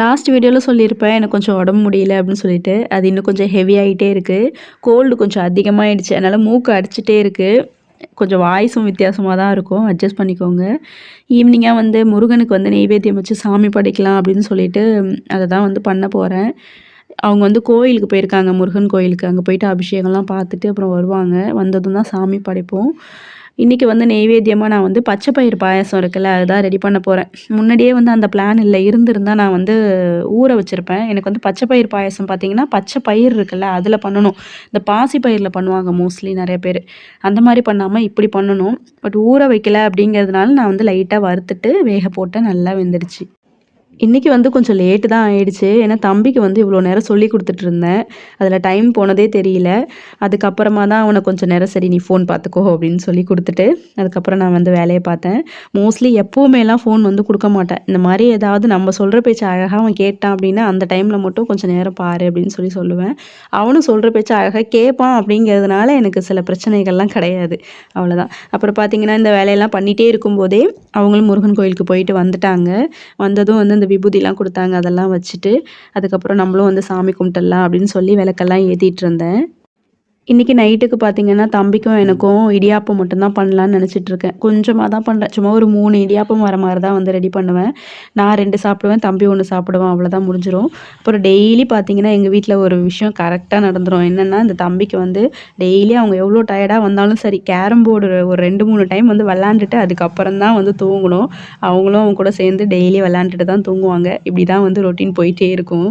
Last வீடியோவில் சொல்லியிருப்பேன் எனக்கு கொஞ்சம் உடம்பு முடியல அப்படின்னு சொல்லிட்டு. அது இன்னும் கொஞ்சம் ஹெவி ஆகிட்டே இருக்குது கோல்டு கொஞ்சம் அதிகமாகிடுச்சு அதனால் மூக்கு அடிச்சிட்டே இருக்குது கொஞ்சம் வாய்ஸும் வித்தியாசமாக தான் இருக்கும். அட்ஜஸ்ட் பண்ணிக்கோங்க. ஈவினிங்காக வந்து முருகனுக்கு வந்து நெய்வேத்தியம் வச்சு சாமி படைக்கலாம் அப்படின்னு சொல்லிட்டு அதை தான் வந்து பண்ண போகிறேன் அவங்க வந்து கோயிலுக்கு போயிருக்காங்க முருகன் கோயிலுக்கு. அங்கே போயிட்டு அபிஷேகம்லாம் பார்த்துட்டு அப்புறம் வருவாங்க. வந்ததும் தான் சாமி படைப்போம். இன்றைக்கி வந்து நெய்வேத்தியமாக நான் வந்து பச்சை பயிர் பாயசம் இருக்குல்ல அதுதான் ரெடி பண்ண போகிறேன் முன்னாடியே வந்து அந்த பிளான் இல்லை. இருந்திருந்தால் நான் வந்து ஊற வச்சுருப்பேன். எனக்கு வந்து பச்சை பயிர் பாயசம் பார்த்தீங்கன்னா பச்சை பயிர் இருக்குல்ல அதில் பண்ணணும். இந்த பாசி பயிரில் பண்ணுவாங்க மோஸ்ட்லி நிறைய பேர். அந்த மாதிரி பண்ணாமல் இப்படி பண்ணணும். பட் ஊற வைக்கல அப்படிங்கிறதுனால நான் வந்து லைட்டாக வறுத்துட்டு வேக போட்டேன் நல்லா வெந்துடுச்சு. இன்றைக்கி வந்து கொஞ்சம் லேட்டு தான் ஆயிடுச்சு. ஏன்னா தம்பிக்கு வந்து இவ்வளோ நேரம் சொல்லி கொடுத்துட்ருந்தேன் அதில் டைம் போனதே தெரியல. அதுக்கப்புறமா தான் அவனை கொஞ்சம் நேரம் சரி நீ ஃபோன் பார்த்துக்கோ அப்படின்னு சொல்லி கொடுத்துட்டு அதுக்கப்புறம் நான் வந்து வேலையை பார்த்தேன். மோஸ்ட்லி எப்போவுமேலாம் ஃபோன் வந்து கொடுக்க மாட்டேன். இந்த மாதிரி ஏதாவது நம்ம சொல்கிற பேச்சு அழகாக அவன் கேட்டான் அப்படின்னா அந்த டைமில் மட்டும் கொஞ்சம் நேரம் பாரு அப்படின்னு சொல்லி சொல்லுவேன். அவனும் சொல்கிற பேச்சு அழகாக கேட்பான் அப்படிங்கிறதுனால எனக்கு சில பிரச்சனைகள்லாம் கிடையாது. அவ்வளோதான் அப்புறம் பார்த்தீங்கன்னா இந்த வேலையெல்லாம் பண்ணிகிட்டே இருக்கும்போதே அவங்களும் முருகன் கோயிலுக்கு போயிட்டு வந்துட்டாங்க. வந்ததும் வந்து இந்த விபூதிலாம் கொடுத்தாங்க அதெல்லாம் வச்சுட்டு அதுக்கப்புறம் நம்மளும் வந்து சாமி கும்பிட்டுடலாம் அப்படின்னு சொல்லி விளக்கெல்லாம் ஏற்றிட்டு இருந்தேன். இன்றைக்கி நைட்டுக்கு பார்த்தீங்கன்னா தம்பிக்கும் எனக்கும் இடியாப்பம் மட்டும்தான் பண்ணலான்னு நினச்சிட்டு இருக்கேன். கொஞ்சமாக தான் பண்ணுறேன் சும்மா ஒரு மூணு இடியாப்பம் வர மாதிரி தான் வந்து ரெடி பண்ணுவேன். நான் ரெண்டு சாப்பிடுவேன் தம்பி ஒன்று சாப்பிடுவேன் அவ்வளோதான் முடிஞ்சிடும் அப்புறம் டெய்லி பார்த்தீங்கன்னா எங்கள் வீட்டில் ஒரு விஷயம் கரெக்டாக நடந்துடும் என்னென்னா இந்த தம்பிக்கு வந்து டெய்லி அவங்க எவ்வளோ டயர்டாக வந்தாலும் சரி கேரம் போர்டு ஒரு ரெண்டு மூணு டைம் வந்து விளாண்டுட்டு அதுக்கப்புறம் தான் வந்து தூங்கணும். அவங்களும் அவங்க கூட சேர்ந்து டெய்லி விளாண்டுட்டு தான் தூங்குவாங்க. இப்படி தான் வந்து ரொட்டீன் போயிட்டே இருக்கும்.